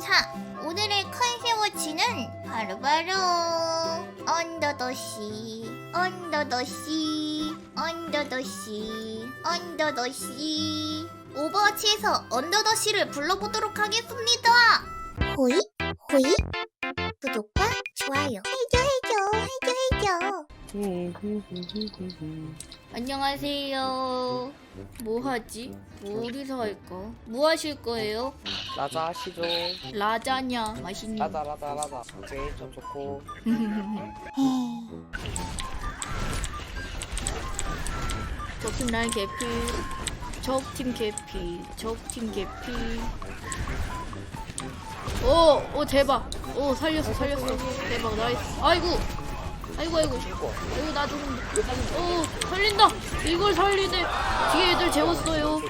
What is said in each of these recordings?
자, 오늘의 컨셉워치는 바로바로 언더더시, 언더더시, 언더더시, 언더더시. 오버워치에서 언더더시를 불러보도록 하겠습니다. 호이, 호이. 구독과 좋아요 해줘, 해줘, 해줘, 해줘. 안녕하세요. 뭐 하지? 뭐 어디서 할까? 뭐 하실 거예요? 라자 하시죠. 라자냐 맛있는. 라자 라자 라자. 오케이 저 좋고. 적팀 라인 개피. 적팀 개피. 적팀 개피. 오! 오 대박. 오 살렸어 살렸어. 대박 나이스. 아이고. 아이고 아이고. 아이고 나 죽는다. 오 살린다. 이걸 살리네 뒤에 애들 재웠어요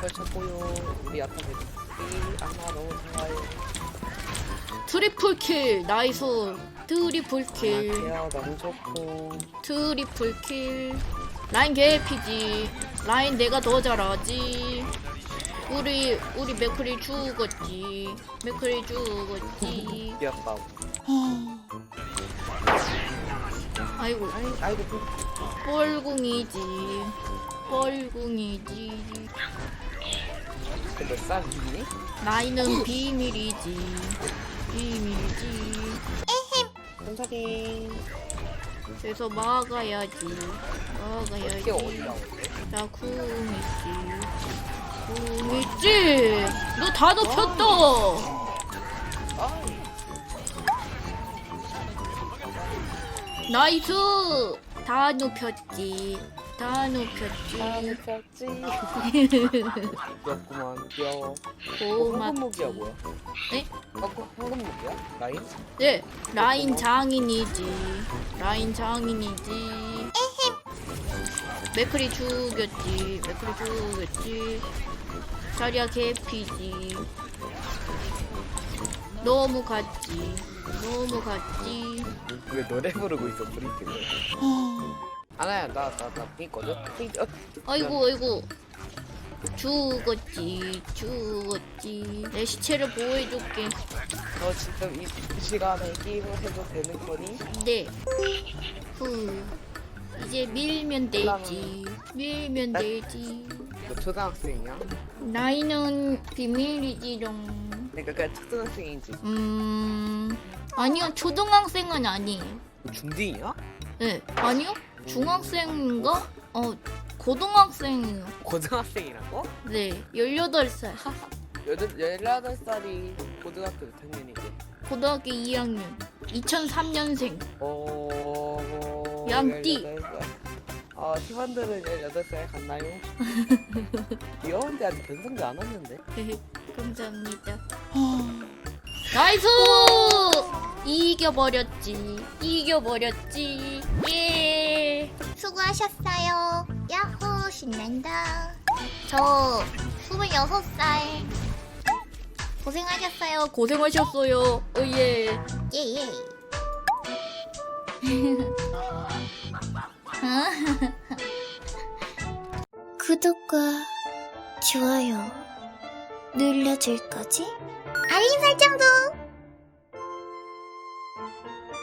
펼쳤고요. 우리 아타들 이 아마 너무 좋아요. 트리플 킬 나이스 트리플 킬 안녕하세요. 너무 좋고. 트리플 킬 라인 개피지 라인 내가 더 잘하지 우리 우리 맥클이 죽었지 맥클이 죽었지 귀엽다고. 아이고 아이 아이고 그 뻘궁이지 뻘궁이지 몇 살이니? 나이는 비밀이지. 비밀이지. 감사해. 그래서 막아야지. 막아야지. 어디라고? 나 궁있지. 궁있지? 너다 높였다 아, 나이스. 다 높였지 다 높였지 아, 펼쳤지. 귀엽구만. 귀여워. 어, 황금무기야 뭐야? 네? 황금 황금무기야? 라인? 네 라인 장인이지 라인 장인이지 맥클이 죽였지 맥클이 죽였지 자리야 개피지 너무 갔지 너무 갔지 왜 노래 부르고 있어 브리티를? 아나야 나나나 있거든. 어, 아이고 아이고 죽었지 죽었지 내 시체를 보호해줄게 너 지금 이 시간에 게임을 해도 되는 거니? 네. 후. 이제 밀면 되지. 밀면 되지. 너 초등학생이야? 나이는 비밀이지롱. 그러니까 그냥 초등학생인지 음. 아니요, 초등학생은 아니에요. 중딩이야? 네. 아니요? 중학생인가? 어, 고등학생이요. 고등학생이라고? 네. 18살. 여덟 18살이 고등학교 몇 학년이지? 고등학교 2학년. 2003년생. 어... 양띠. 18살. 어, 팀원들은 18살 갔나요? 귀여운데 아직 변성도 안 왔는데 감사합니다. 나이스! 이겨버렸지. 이겨버렸지. 예. 수고하셨어요. 야호, 신난다. 저 26살. 고생하셨어요. 고생하셨어요. 오예. 예, 예. 구독과 좋아요 눌러줄 거지? 알림 설정도 thank you